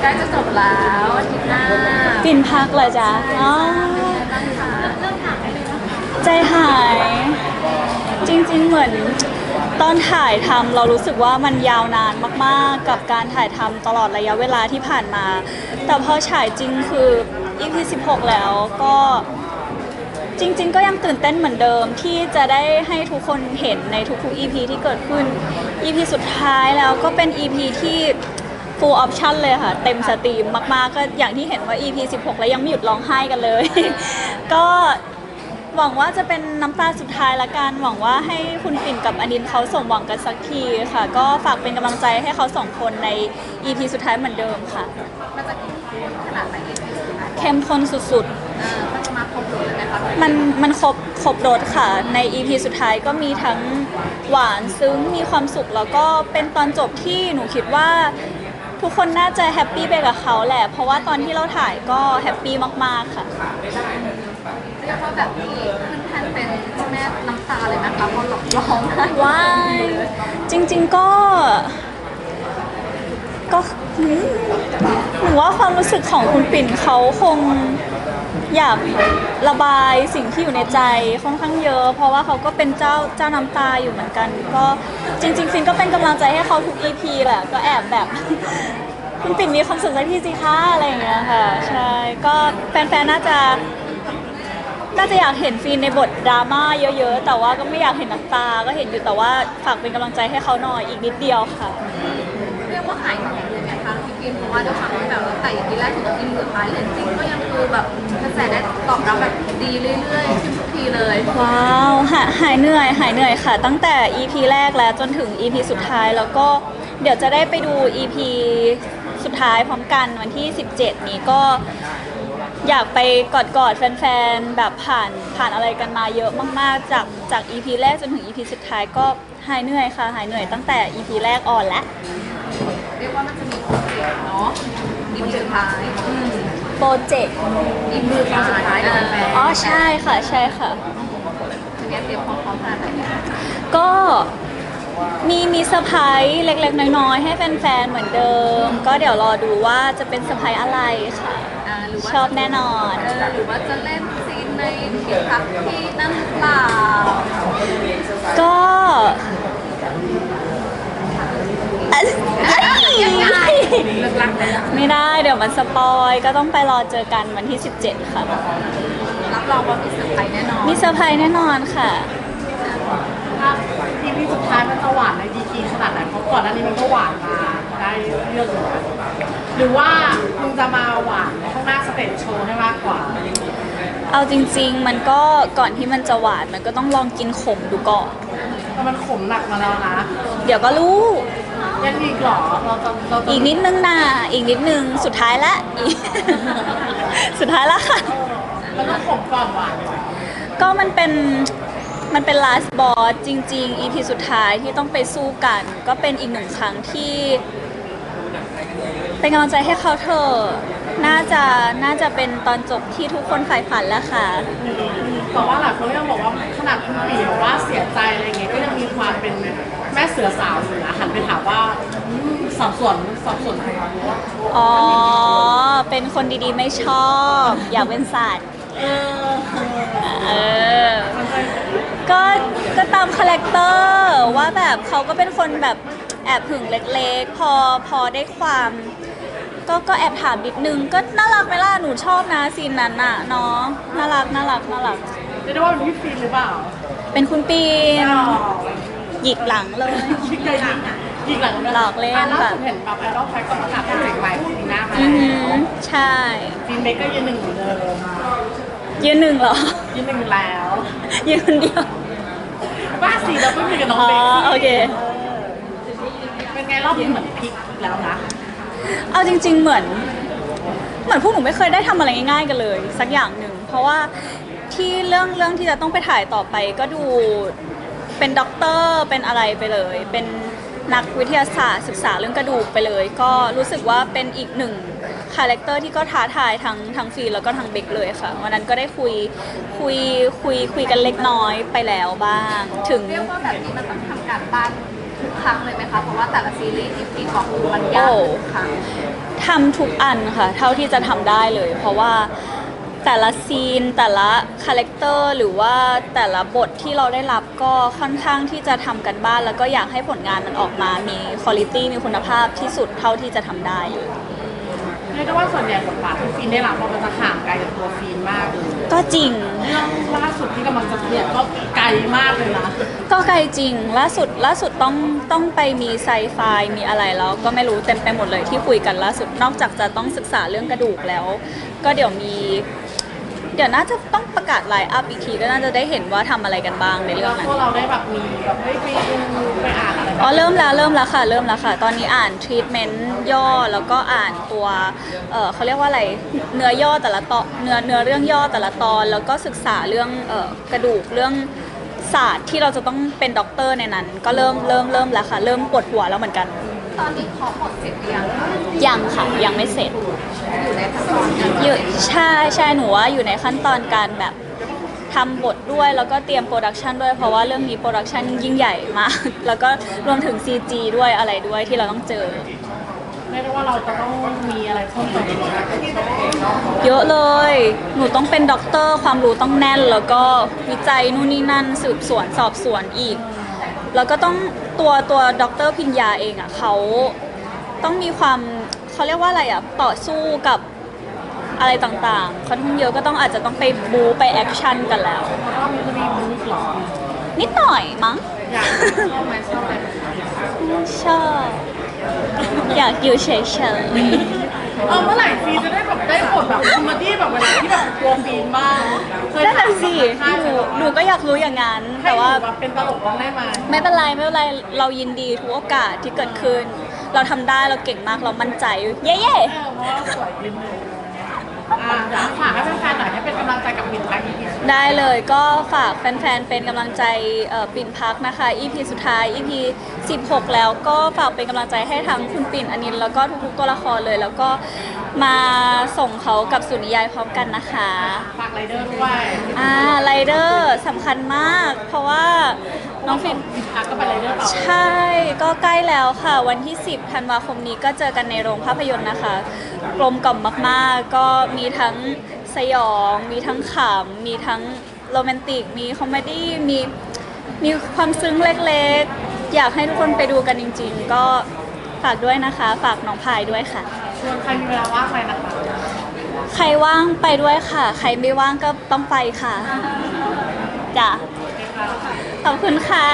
ใกล้จะจบแล้วอาทิตย์หน้าฟินพักเหรอจ๊ะอ๋อเริ่มถามได้เลยนะคะใจหาย จริงๆเหมือน ตอนถ่ายทำเรารู้สึกว่ามันยาวนานมากๆ กับการถ่ายทำตลอดระยะเวลาที่ผ่านมา แต่พอฉายจริงคือ EP 16 แล้วก็จริง ๆ ก็ยังตื่นเต้นเหมือนเดิมที่จะได้ให้ทุกคนเห็นในทุกๆ EP ที่เกิดขึ้น EP สุดท้ายแล้วก็เป็น EP ที่ full option เลยค่ะ เต็มสตรีมมาก ๆ ก็อย่างที่เห็นว่า EP 16 แล้วยังไม่หยุดร้องไห้กันเลย ก็หวังว่าจะเป็นน้ำตาสุดท้ายละกัน หวังว่าให้คุณปิ่นกับอนินเขาสมหวังกันสักทีค่ะ ก็ฝากเป็นกำลังใจให้เขาสองคนใน EP สุดท้ายเหมือนเดิมค่ะ มันจะเข้มข้นขนาดไหนเองคะเข้มข้นสุดเออมันจะมาครบรถเลยไหมคะๆมันมันครบครบรสค่ะ ใน EP สุดท้ายก็มีทั้งหวานซึ้งมีความสุขแล้วก็เป็นตอนจบที่หนูคิดว่า ทุกคนน่าจะแฮปปี้ไปกับเขาแหละ เพราะว่าตอนที่เราถ่ายก็แฮปปี้มากๆค่ะ เรียกว่าแบบนี้ขึ้นแทนเป็นเจ้าแม่น้ำตาเลยนะคะเพราะร้องไห้ว้ายจริง ๆก็ ก็หืมหนูว่าความรู้สึกของคุณปิ่นเขาคง อยากระบายสิ่งที่อยู่ในใจค่อนข้างเยอะ เพราะว่าเขาก็เป็นเจ้าเจ้าน้ำตาอยู่เหมือนกัน ก็จริงๆฟินก็เป็นกำลังใจให้เขาทุก EP แหละก็แอบแบบ คุณปิ่นมีความสุขสักทีสิคะอะไรอย่างเงี้ยค่ะ ใช่ก็แฟนๆน่าจะ น่าจะอยากเห็นฟีนในบทดราม่าเยอะ ๆ แต่ว่าก็ไม่อยากเห็นน้ำตา ก็เห็นอยู่แต่ว่าฝากเป็นกำลังใจให้เขาหน่อยอีกนิดเดียวค่ะ เรียกว่าหายเหนื่อยเลยไหมคะพี่กิมเพราะว่าด้วยความ แบบว่าแต่อย่างที่แรกถึงกินสุดท้ายเลยจริงก็ยังคือแบบกระแสได้ตอบรับแบบดีเรื่อยๆขึ้นทุกทีเลยว้าวหาหายเหนื่อยหายเหนื่อยค่ะ ตั้งแต่ EP แรกแล้วจนถึง EP สุดท้ายแล้วก็เดี๋ยวจะได้ไปดู EP สุดท้ายพร้อมกันวันที่ 17 นี้ก็อยากไปกอดกอดๆแฟนๆ แบบผ่านผ่านอะไรกันมาเยอะมากๆ จากจาก EP แรกจนถึง EP สุดท้ายก็หายเหนื่อยค่ะ หายเหนื่อยตั้งแต่ EP แรกออนแล้ว เรียกว่ามันจะมีโปรเจกต์เนาะ อีพีสุดท้ายอืมโปรเจกต์อีพีสุดท้ายกับแฟนอ๋อใช่ค่ะใช่ค่ะเป็นไงเตรียมพร้อมๆขนาดไหนเนี่ยก็มีมีเซอร์ไพรส์เล็ก ๆ น้อยๆให้แฟนๆเหมือนเดิม ก็เดี๋ยวรอดูว่าจะเป็นเซอร์ไพรส์อะไรค่ะอ่าหรือว่าชอบแน่นอนเออหรือว่าจะเล่นซีนในที่พักที่นั่นหรือเปล่าก็อะยังไง เลิกรักเลยไม่ได้เดี๋ยวมันสปอยก็ต้องไปรอเจอกันวันที่ 17 ค่ะ รับรองว่ามีเซอร์ไพรส์แน่นอนมีเซอร์ไพรส์แน่นอนค่ะถ้าทีพีสุดท้ายมันจะหวานในดีกรีขนาดไหนเพราะก่อนหน้านี้มันก็หวานมาได้เรื่องอยู่นะหรือว่าคุณจะมาหวานในข้างหน้าสเตจโชว์ให้มากกว่า เอาจริง ๆ มันก็ก่อนที่มันจะหวานมันก็ต้องลองกินขมดูก่อน แต่มันขมหนักมาแล้วนะ เดี๋ยวก็รู้ ยังอีกเหรอเราจะเราจะอีกนิดนึงนะอีกนิดนึงสุดท้ายละอีก สุดท้ายละค่ะ มันต้องขมก่อนหวานก่อนก็มันเป็นมันเป็น last boss จริง ๆ EP สุดท้ายที่ต้องไปสู้กัน ก็เป็นอีกหนึ่งครั้งที่ เป็นกำลังใจให้เขาเถอะน่าจะน่าจะเป็นตอนจบที่ทุกคนใฝ่ฝันแล้วค่ะ แต่ว่าหลายคนก็ยังบอกว่าขนาดคุณปีบอกว่าเสียใจอะไรเงี้ยก็ยังมีความเป็นแม่เสือสาวอยู่นะหันไปถามว่าอืมสับสนสับสนใครวะอ๋อ เป็นคนดีๆไม่ชอบ อยากเป็นสัตว์เออเออ ก็ก็ตามคาแรคเตอร์ว่าแบบเขาก็เป็นคนแบบแอบหึงเล็กๆ พอพอได้ความ ก็ก็แอบถามนิดนึง ก็น่ารักไหมล่ะหนูชอบนะซีนนั้นน่ะเนาะน่ารักน่ารักน่ารักเรียกได้ว่าเป็นพี่ฟินหรือเปล่าเป็นคุณปีน อ๋อ หยิกหลังเลยยิงเลยยิงยิงหลังหลอกเล่นอะล่าค่ะสุดเห็นแบบไอดอลแฟคก็ประกาศโปรเจกต์ใหม่ปีหน้ามาอือหืแล้อวใช่ ฟินเบกก็ยืนหนึ่งเหมือนเดิมยืนหนึ่งเหรอ ยืนหนึ่งแล้วยืนคนเดียว บ้าสีเราต้องมีกับน้องอ๋อเบกซี่โอเค เป็นไงรอบนี้เหมือนพลิกอีกแล้วนะเอาจริง ๆ เหมือน เหมือนพวกหนูไม่เคยได้ทำอะไรง่ายๆ กันเลย สักอย่างหนึ่ง เพราะว่าที่เรื่องเรื่องที่จะต้องไปถ่ายต่อไปก็ดู เป็นด็อกเตอร์เป็นอะไรไปเลย เป็นนักวิทยาศาสตร์ศึกษาเรื่องกระดูกไปเลย ก็รู้สึกว่าเป็นอีกหนึ่งคาแรคเตอร์ที่ก็ท้าทายทั้งทั้งฟีนแล้วก็ทั้งเบกเลยค่ะวันนั้นก็ได้คุยคุยคุยคุยกันเล็กน้อยไปแล้วบ้าง ถึง เรียกว่าแบบนี้มันต้องทำการบ้านทุกครั้งเลยไหมคะ เพราะว่าแต่ละซีรีส์ที่พีบอกคือมันยากทุกครั้งทำทุกอันค่ะ เท่าที่จะทำได้เลย เพราะว่าแต่ละซีนแต่ละคาแรคเตอร์หรือว่าแต่ละบทที่เราได้รับ ก็ค่อนข้างที่จะทำกันบ้าน แล้วก็อยากให้ผลงานมันออกมามีคุณภาพมีคุณภาพที่สุดเท่าที่จะทำได้เลยเรียกได้ว่าส่วนใหญ่บทบาทที่ฟินได้รับมันจะห่างไกลจากตัวฟินมากเลยก็จริง เรื่องล่าสุดที่กำลังจะเปลี่ยนก็ไกลมากเลยนะก็ไกลจริง ล่าสุดล่าสุดต้องต้องไปมีไซไฟมีอะไรแล้วก็ไม่รู้เต็มไปหมดเลยที่คุยกันล่าสุดนอกจากจะต้องศึกษาเรื่องกระดูกแล้ว ก็เดี๋ยวมี เดี๋ยวน่าจะต้องประกาศไลน์อัพอีกทีก็น่าจะได้เห็นว่าทำอะไรกันบ้างในเรื่แล้อวงนั้พน วกเราได้แบบมีแบบเฮ้ยไปดูไปอ่านอะไรอ๋อเริ่มแล้วเริ่มแล้วค่ะ เริ่มแล้วค่ะ ตอนนี้อ่านทรีทเมนต์ย่อแล้วก็อ่านตัวเออเขาเรียกว่าอะไรเนื้อย่อแต่ละตอนเนื้อเนื้อเรื่องย่อแต่ละตอน แล้วก็ศึกษาเรื่องเออกระดูกเรื่องศาสตร์ที่เราจะต้องเป็นด็อกเตอร์ในนั้น ก็เริ่มเริ่มเริ่มแล้วค่ะ เริ่มปวดหัวแล้วเหมือนกัน ตอนนี้ขอหมดเสร็จหรือยังคะยังค่ะยังไม่เสร็จ อยู่ในขั้นตอนการอยู่ใช่ใช่หนูว่าอยู่ในขั้นตอนการแบบทำบทด้วยแล้วก็เตรียมโปรดักชันด้วยเพราะว่าเรื่องนี้โปรดักชันยิ่งใหญ่มาก แล้วก็รวมถึง CG ด้วยอะไรด้วยที่เราต้องเจอเรียกได้ว่าเราจะต้องมีอะไรเพิ่มเติมอีกไหมเยอะเลย หนูต้องเป็นด็อกเตอร์ความรู้ต้องแน่น แล้วก็วิจัยนู่นนี่นั่นสืบสวนสอบสวนอีก แล้วก็ต้องตัวตัวด็อกเตอร์พิญญาเองอะเขาต้องมีความเขาเรียกว่าอะไรอะต่อสู้กับอะไรต่างๆค่อนข้างเยอะก็ต้องอาจจะต้องไปบูไปแอคชั่นกันแล้วแล้วก็มีคดีบู๊หรอนิดหน่อยมั้งอยากชอบไหมชอบอะไรชอบอยากอยู่เฉย เออเมื่อไหร่ฟีจะได้แบบได้บทแบบคอมเมดี้แบบเวลาที่แบบกลัวฟีนบ้างเคๆยนั่นถาน่ะมสิค่ายหไหมนูว่าหนูก็อยากรู้อย่างนั้นให้แต่หนูว่าแบบเป็นตลกบ้างได้ไหมไม่เป็นไรไม่เป็นไร เรายินดีทุกโอกาสที่เกิดขึ้น เราทำได้เราเก่งมากเรามั่นใจ เย้เออเพราะว่าสวยนิดนึงอ่าเดี๋ยว ฝากให้แฟนๆหน่อยให้เป็นกำลังใจกับมินท์ไอพีพีๆได้เลยก็ฝากแฟนๆ เป็นกำลังใจเอ่อปิ่นพักนะคะ EP สุดท้าย EP 16 แล้วก็ฝากเป็นกำลังใจให้ทั้งคุณปิ่นอนินท์แล้วก็ทุกๆตัวละครเลย แล้วก็มาส่งเขากับสุนิยายพร้อมกันนะคะ ฝากไรเดอร์ด้วย อ่าไรเดอร์สำคัญมาก เพราะว่า น้องฟินมินท์พักก็ไปไรเดอร์ต่อใช่ก็ใกล้แล้วค่ะ วันที่ 10ธันวาคมนี้ก็เจอกันในโรงภาพยนตร์นะคะ กลมกล่อมมากๆ ก็มีทั้งสยอง มีทั้งขำมีทั้งโรแมนติก มีคอมเมดี้ มีมีความซึ้งเล็กๆ อยากให้ทุกคนไปดูกันจริง ๆ ก็ฝากด้วยนะคะ ฝากน้องพายด้วยค่ะ ชวนใครมีเวลาว่างไปนะคะ ใครว่างไปด้วยค่ะ ใครไม่ว่างก็ต้องไปค่ะจ้ะโอเคค่ะ ขอบคุณค่ะ